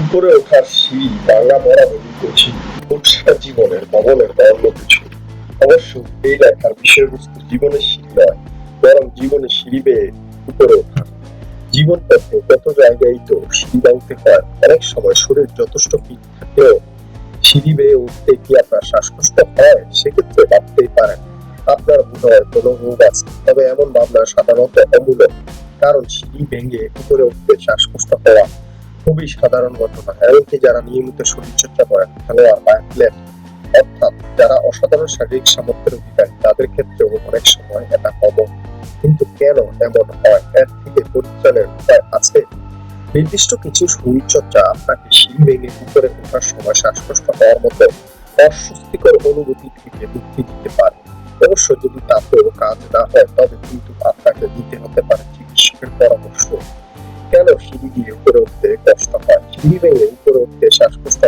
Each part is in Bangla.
উপরে ওঠার সিঁড়ি বাংলা বরাবরই কঠিন উৎসাহ জীবনের ভবনের অন্য কিছু অবশ্য এই লেখার বিষয়বস্তু জীবনের সিঁড়ি নয়, বরং জীবনের সিঁড়ি বেয়ে উপরে ওঠা। জীবন পথে কত জায়গায় তো সিঁড়ি ভাঙতে হয়, অনেক সময় শরীর যথেষ্ট ফিট থাকলেও সিঁড়ি বেয়ে উঠতে কি আপনার শ্বাসকষ্ট হয়? সেক্ষেত্রে ভাবতেই পারেন, আপনার বোধহয় কোনো রোগ আছে। তবে এমন ভাবনা সাধারণত অমূলক, কারণ সিঁড়ি ভেঙে উপরে উঠতে শ্বাসকষ্ট হওয়া খুবই সাধারণ ঘটনা। এমনকি যারা নিয়মিত শরীরচর্চা করেন খেলোয়াড় বা অ্যাথলেট অর্থাৎ যারা অসাধারণ শারীরিক সামর্থ্যের অধিকারী, তাদের ক্ষেত্রেও অনেক সময় এটা কমন। কিন্তু কেন এমন হয়? এর থেকে পরিত্রাণের উপায় আছে? নির্দিষ্ট কিছু শরীরচর্চা আপনাকে সিঁড়ি ভেঙে উপরে ওঠার সময় শ্বাসকষ্ট হওয়ার মতো অস্বস্তিকর অনুভূতি থেকে মুক্তি দিতে পারে। অবশ্য যদি তাতেও কাজ না হয়, তবে কিন্তু আপনাকে দিতে হতে পারে চিকিৎসকের পরামর্শ। কেন সিঁড়ি দিয়ে উপরে সিঁড়ি উঠতে শ্বাসকষ্ট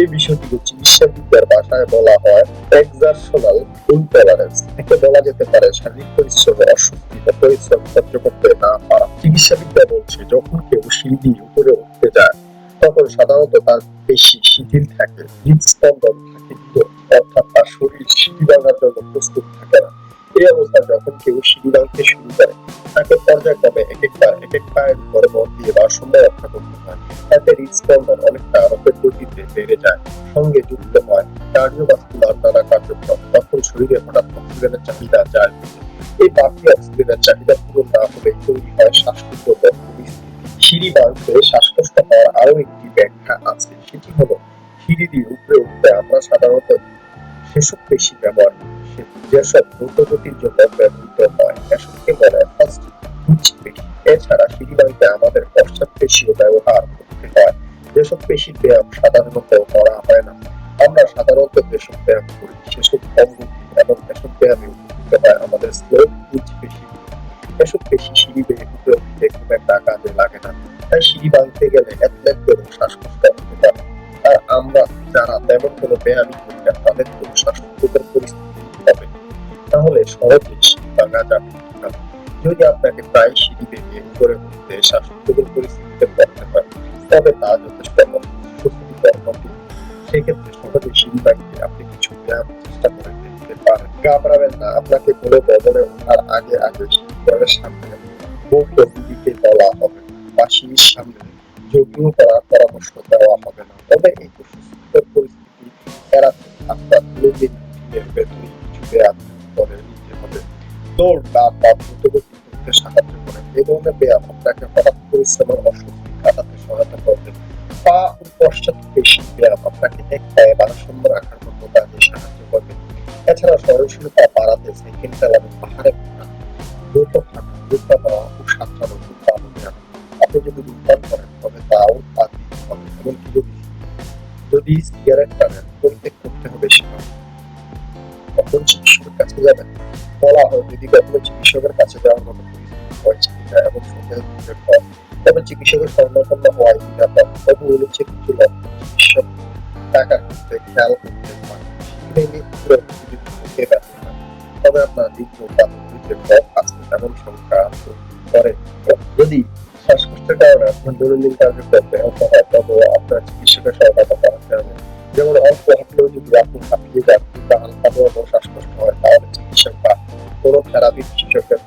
এই বিষয়টিকে চিকিৎসা বিদ্যার ভাষায় বলা হয় ইনটলারেন্স একে বলা যেতে পারে শারীরিক পরিশ্রমে অস্বস্তি বা পরিশ্রম সহ্য করতে না পারা চিকিৎসা বিদ্যা বলছে, যখন কেউ সিঁড়ি উপরে উঠতে যায়, তখন সাধারণত তার পেশি শিথিল থাকে, হৃদস্পন্দন থাকে অর্থাৎ তার শরীর সিঁড়ি ভাঙার জন্য প্রস্তুত থাকে না। এই অবস্থায় যখন কেউ সিঁড়ি ভাঙতে শুরু করে, তাকে পর্যায়ক্রমে এক একবার এক এক পায়ের উপরে মন দিয়ে ভারসাম্য রক্ষা করতে হয়। তাতে হৃদস্পন্দন অনেকটা রকেট গতিতে বেড়ে যায়, সঙ্গে যুক্ত হয় কার্ডিওভাস্কুলার নানা কার্যক্রম। তখন শরীরে হঠাৎ অক্সিজেনের চাহিদা যায়। এই বাড়তি অক্সিজেনের চাহিদা পূরণ না হলে তৈরি হয় শ্বাসকষ্ট সিঁড়ি ভাঙতে শ্বাসকষ্ট হওয়ার আরও একটি ব্যাখ্যা আছে। সেটি হলো, সিঁড়ি দিয়ে উপরে উঠতে আমরা সাধারণত সেসব পেশি ব্যবহার যেসব দ্রুতগতির জন্য ব্যবহৃত হয় এসবকে বলে ফার্স্ট পেশি এছাড়া সিঁড়ি ভাঙতে আমাদের পশ্চাৎ পেশিও ব্যবহার করতে হয়। যেসব পেশির ব্যায়াম সাধারণত করা হয় না, আমরা সাধারণত যেসব ব্যায়াম করি, সেসব গতি এবং এসব ব্যায়ামে উপকৃত হয় আমাদের স্লো পিচ পেশি এসব পেশি সিঁড়ি বেয়ে উপরে উঠতে খুব একটা কাজে লাগে না, তাই সিঁড়ি ভাঙতে গেলে অ্যাথলেটদেরও শ্বাসকষ্ট হতে পারে। আর আমরা যারা তেমন কোনো ব্যায়ামই করি না, তাদের পরিস্থিতি হবে তাহলে সহজে সিঁড়ি ভাঙা যাবে যদি আপনাকে প্রায় সিঁড়ি বেয়ে উপরে উঠতে শ্বাসকষ্টের পরিস্থিতিতে পড়তে হয়, তবে তা যথেষ্ট সেক্ষেত্রে সহজে সিঁড়ি আপনি কিছু ব্যায়াম চেষ্টা করে দেখতে পারেন। ঘাবড়াবেন না। আপনাকে কোনো ভবনে ওঠার আগে আগে সিঁড়ির সামনে মুক্ত দিকে বলা হবে বা সিঁড়ির সামনে যোগিং করার পরামর্শ দেওয়া হবে না। তবে এই পরিস্থিতি এড়াতে আপনার দৈনন্দিন রুটিনের ভেতরে কিছু করে নিতে হবে। দৌড় বা বা দ্রুতগতি করতে সাহায্য করে। এই ধরনের ব্যায়াম আপনাকে হঠাৎ পরিশ্রমের অস্বস্তি কাটাতে সহায়তা করবে। পা ও পশ্চাৎ পেশি ব্যায়াম আপনাকে এক পায়ে ভারসাম্য রাখার মতো কাজে সাহায্য করবে। এছাড়া সহনশীলতা বাড়াতে সাইকেল চালানো পাহাড়ে ওঠা দ্রুত হাঁটা দ্রুত নেওয়া ও সাঁতরানো ভালো ব্যায়াম আপনি যদি ধূমপান করেন, তবে তাও বাদ দিতে হবে। এমনকি যদি যদি সিগারেট তখন চিকিৎসকের কাছে যাবেন, বলা হয় যদি কখনো চিকিৎসকের কাছে যাওয়ার মতো পরিস্থিতি হয় চিকিৎসা এবং সন্দেহ দূরের হয় তবে চিকিৎসকের স্বর্ণপন্ন হওয়াই নিরাপদ তবু রয়েছে কিছু লক্ষণ চিকিৎসক টাকা করতে খেয়াল করতে পুরো। তবে আপনার দীর্ঘ পাথরের পথ আছে এমন সংখ্যা করে যদি শ্বাসকষ্টের কারণে আপনার দৈনন্দিন কার্যক্রম ব্যাহত হয়, তবে আপনার চিকিৎসকের সহায়তা হবে যেমন অল্প হাঁটলেও যদি আপনি হাঁপিয়ে যান থেরাপি বিশেষজ্ঞের